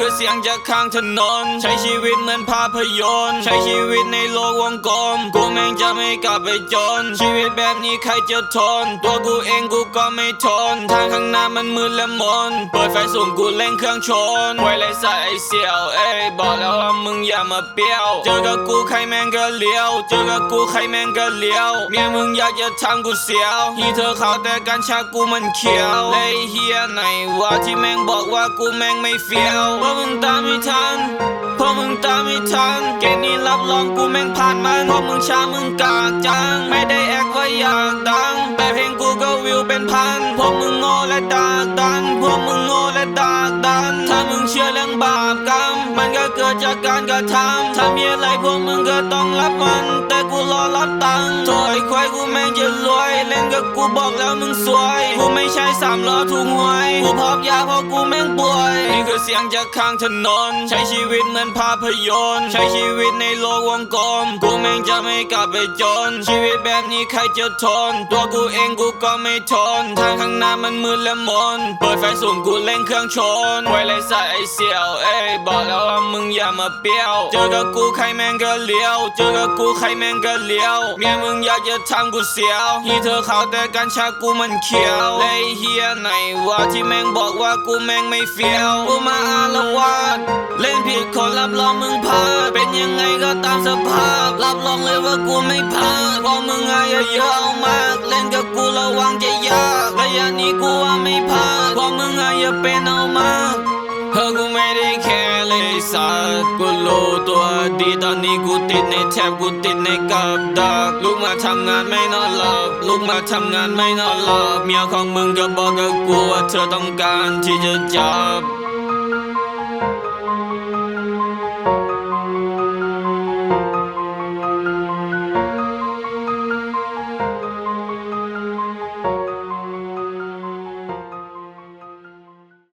คือเสียงจากข้างถนน ใช้ชีวิตเหมือนภาพยนตร์ ใช้ชีวิตในโลกวงกลม กูแม่งจะไม่กลับไปจน ชีวิตแบบนี้ใครจะทน ตัวกูเองกูก็ไม่ทน ทางข้างหน้ามันมืดและมน เปิดไฟสูงกูเร่งเครื่องชนไว้ไรใส่ไอเสี่ยวเอ้ยบอกแล้วว่ามึงอย่ามาเปรี้ยว เจอกับกูใครแม่งก็เลี้ยว เจอกับกูใครแม่งก็เลี้ยว เมียมึงอยากจะทำกูเสียวฮีเธอขาวแต่กัญชากูมันเขียวเลยเฮียไหนว่าที่แม่งบอกว่ากูแม่งไม่เฟี้ยวพราะมึงตามไม่ทันเพราะมึงตามไม่ทันเกมนี้รับรองกูแม่งผ่านมันเพราะมึงช้ามึงกากจัง ไม่ได้แอคว่าอยากดัง เป็นพัน พวกมึงโง่และดากดัน พวกมึงโง่และดากดัน ถ้ามึงเชื่อเรื่องบาปกรรม มันก็เกิดจากการกระทำ ถ้ามีอะไรพวกมึงก็ต้องรับมัน แต่กูรอรับตังค์โถอยควายกูแม่งจะรวย เล่นกับกูบอกแล้วมึงสวย กูไม่ใช่สามล้อถูกหวย กูพอมยาเพราะกูแม่งป่วย นี่คือเสียงจากข้างถนน ใช้ชีวิตเหมือนภาพยนตร์ ใช้ชีวิตในโลกวงกลม กูแม่งจะไม่กลับไปจน ชีวิตแบบนี้ใครจะทน ตัวกูเองกูก็ไม่ทน ทางข้างหน้ามันมืดและมน เปิดไฟสูงกูเร่งเครื่องชนไว้ไรใส่ไอเสียวเอ้ยบอกแล้วว่ามึงอย่ามาเปรี้ยว เจอกับกูใครแม่งก็เลี้ยว เจอกับกูใครแม่งก็เลี้ยวเมียมึงอยากจะทำกูเสียวฮีเธอขาวแต่กัญชากูมันเขียวเลยเฮียไหนว่าที่แม่งบอกว่ากูแม่งไม่เฟี้ยวกูมาอาละวาดเล่นผิดคนรับรองมึงพลาดเป็นยังไงก็ตามสภาพ รับรองเลยว่ากูไม่พลาดเพราะมึงอายเยอะ กูว่าไม่พลาดเพราะมึงอายุเป็นเอามาเธอกูไม่ได้แค่เลยสักกูรู้ตัวดีตอนนี้กูติดในแทบกูติดในกับดักลูกมาทำงานไม่นอนหลับลูกมาทำงานไม่นอนหลับเมียของมึงก็บอกกับกูว่าเธอต้องการที่จะจับ